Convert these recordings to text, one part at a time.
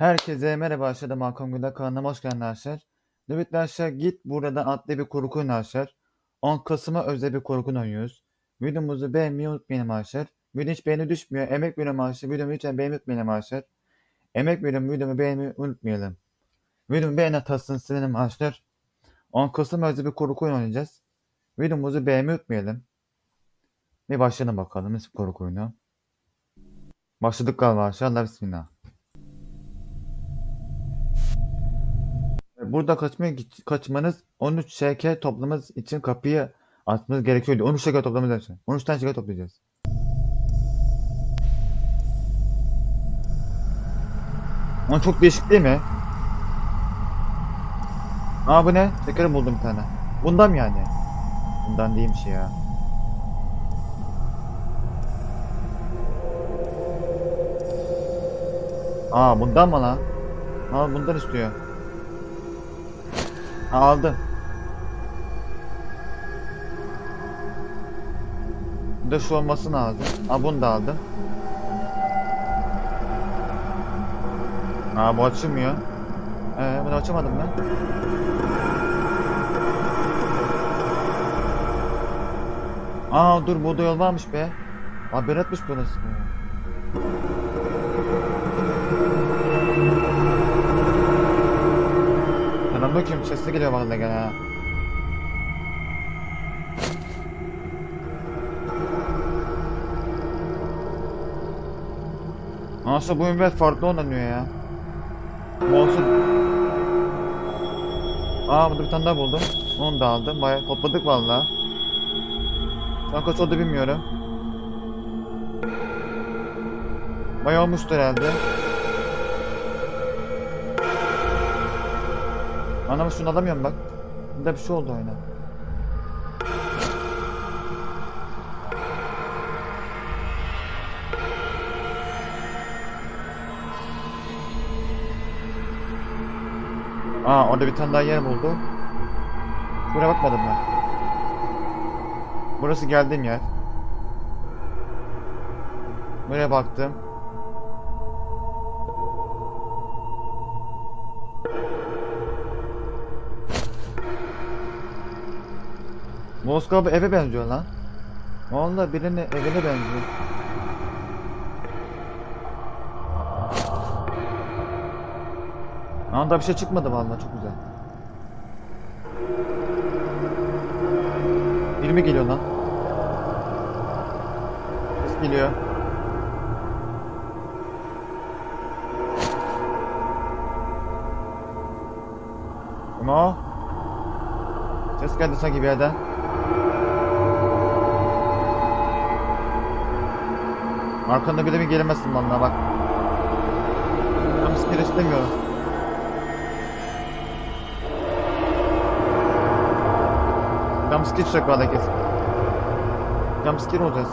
Herkese merhaba aşağıda Malcolm Güler kanalıma hoş geldin arkadaşlar. Evet arkadaşlar git buradan atlı bir korku oyunu arkadaşlar. 10 Kasım'a özel bir korku oynuyoruz. Videomuzu beğenmeyi unutmayın arkadaşlar. Video hiç beğeni düşmüyor. Emek veriyorum arkadaşlar. Videomu lütfen beğenmeyi unutmayın arkadaşlar. Emek veriyorum videomu beğenmeyi unutmayalım. Videomu beğen atasın silelim arkadaşlar. 10 Kasım özel bir korku oyunu oynayacağız. Videomuzu beğenmeyi unutmayalım. Bir başlayalım bakalım nasıl korku oyunu. Başladık galiba arkadaşlar. Bismillah. Burada kaçmaya kaçmanız 13 şeker toplamamız için kapıyı açmanız gerekiyordu. 13 şeker toplamamız için. 13 tane şeker toplayacağız. Ama çok değişik değil mi? Aa bu ne? Şeker buldum bir tane. Bundan yani? Bundan değilmiş ya. Aa bundan mı lan? Aa bundan istiyor. Aldım. Bir de şu olması lazım. Ha bunu da aldım. Aa bu açılmıyor. Ee bunu açamadım ben. Aa dur burada yol varmış be. Haber etmiş burası. Hemen bakayım sesli geliyor vallahi gene ha. Nasıl bu ünvet farklı oynanıyor ya. Olsun. Aa burada bir tane daha buldum. Onu da aldım. Bayağı topladık valla. Şu kaç oldu bilmiyorum. Bayağı olmuştur herhalde. Anam şunu alamıyorum bak. Bunda bir şey oldu oyuna. Aa orada bir tane daha yer buldu. Buraya bakmadım ben. Burası geldiğim yer. Buraya baktım. Moskova eve benziyor lan. Vallahi birinin evine benziyor. Anda bir şey çıkmadı vallahi çok güzel. 20 geliyor lan. Ses geliyor. Ama o. Ses geldi sanki bir yerden. Arkanda bile mi gelemezsin vallahi bak. Ben bisiklet istemiyorum. Jumpscare çıkacak valla kesin. Jumpscare olacağız.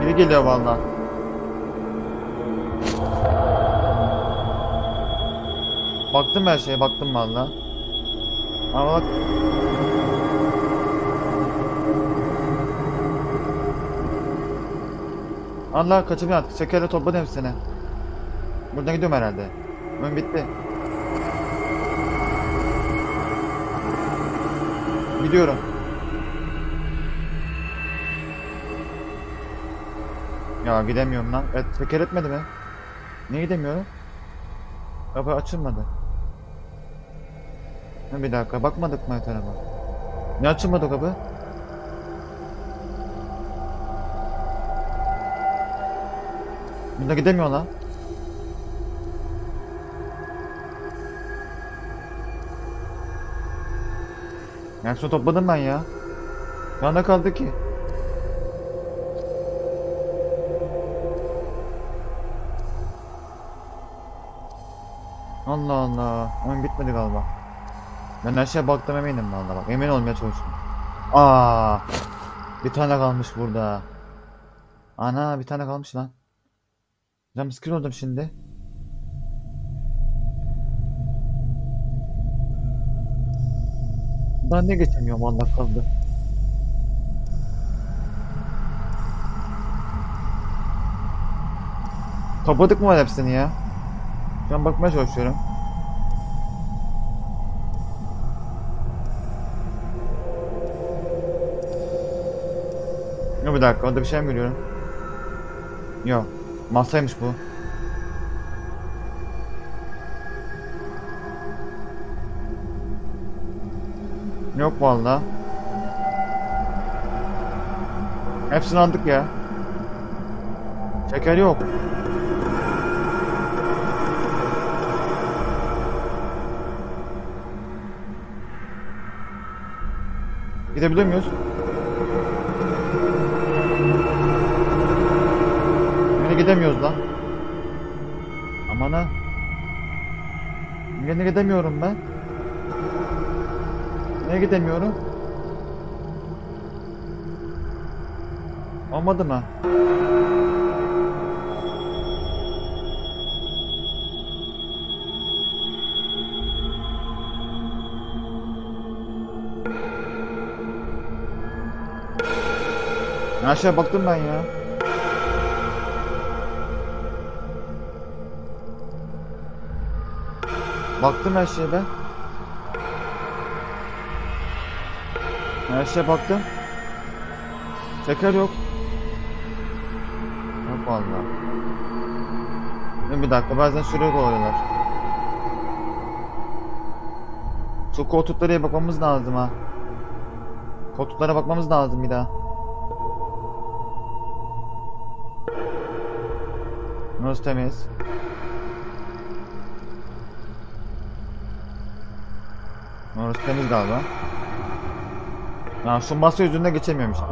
Biri geliyor valla. Baktım her şeye baktım valla. Ama bak. Allah kaçımı artık. Şekerle topladım hepsini. Buradan gidiyorum herhalde. Oyun bitti. Gidiyorum. Ya gidemiyorum lan. Evet, şeker etmedi mi? Niye gidemiyorum? Kapı açılmadı. Ha, bir dakika bakmadık mı tarafa? Ne açılmadı kapı? Bunda gidemiyor lan. Yani su topladım ben ya. Yanda kaldı ki. Allah Allah. Oyun bitmedi galiba. Ben aşağı baktım eminim valla bak. Emin olmaya çalışıyorum. Aa, bir tane kalmış burada. Ana bir tane kalmış lan. Cam sıkır oldum şimdi. Ben ne geçemiyorum valla kaldı. Kapadık mı hepsini ya? Şu an bakmaya çalışıyorum. Yok bir dakika orada bir şey mi görüyorum? Yok. Masaymış bu. Yok valla. Hepsini aldık ya. Şeker yok. Gidebiliyor muyuz? Gidemiyoruz lan. Aman ha. Gidemiyorum ben. Niye gidemiyorum? Olmadı mı? Aşağı baktım ben ya. Baktım her şeye ben. Her şeye baktım. Şeker yok. Yok vallahi. Bir dakika bazen şuraya koyuyorlar. Şu koltuklara bakmamız lazım ha. Koltuklara bakmamız lazım bir daha. Burası temiz. Orası temiz galiba. Ya şu masa yüzünden geçemiyorum işte.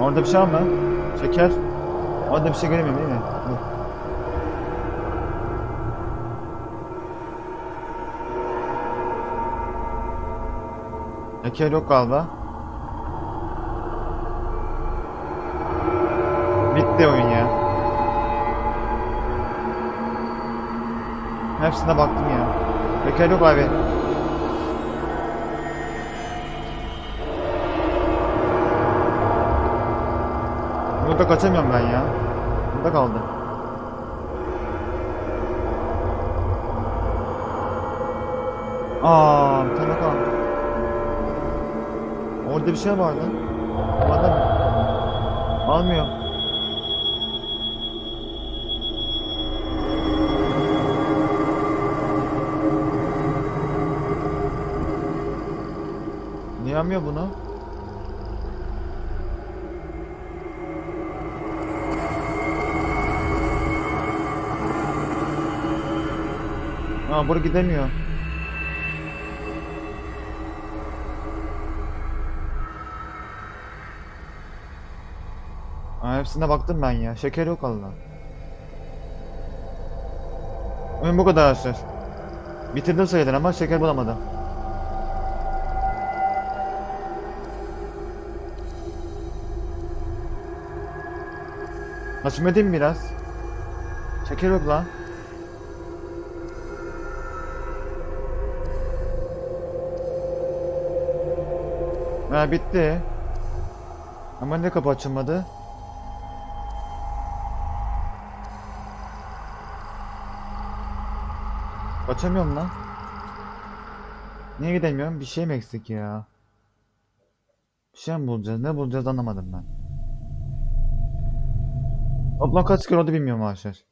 Orada bir şey var mı? Şeker. Orada bir şey göremiyorum değil mi? Dur. Şeker yok galiba. Bitti oyun ya. Hepsine baktım ya. Şeker yok abi. Burada kaçamıyorum ben ya. Burada kaldım. Aa, bir tane kaldı. Orada bir şey vardı. Mı? Almıyor. Niye almıyor bunu? Aa, buraya gidemiyor. Aa, hepsine baktım ben ya. Şeker yok Allah. Oyun bu kadar arkadaşlar. Bitirdim sayılır ama şeker bulamadım. Açım edeyim biraz? Yok lan. Ha bitti. Ama ne kapı açılmadı? Açamıyorum lan. Niye gidemiyorum? Bir şey mi eksik ya? Bir şey mi bulacağız? Ne bulacağız anlamadım ben. Toplam kaç kere oldu bilmiyorum arkadaşlar.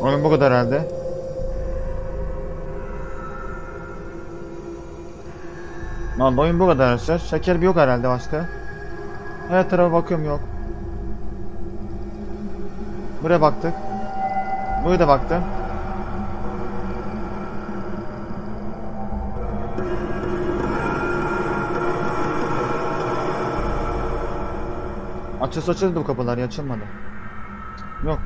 Oyun bu kadar herhalde. Vallahi oyun bu kadar arkadaşlar. Şeker bir yok herhalde başka. Her tarafa bakıyorum yok. Buraya baktık. Buraya da baktım. Açılsa açıldı bu kapılar ya açılmadı. Yok.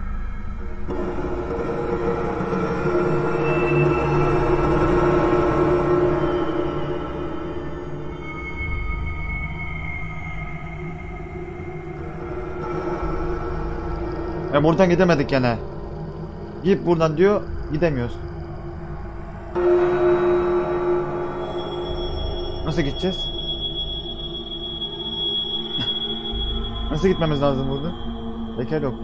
E buradan gidemedik gene. Git buradan diyor, gidemiyoruz. Nasıl gideceğiz? Nasıl gitmemiz lazım burada? Teker yok.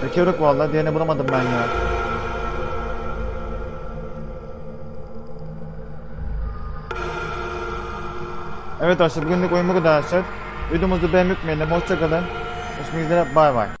Teker yok vallahi diğerini bulamadım ben ya. Evet arkadaşlar bugünlük oyun bu kadar arkadaşlar. Videomuzu beğenmeyi unutmayın. Hoşçakalın. Görüşmek. Bay bay.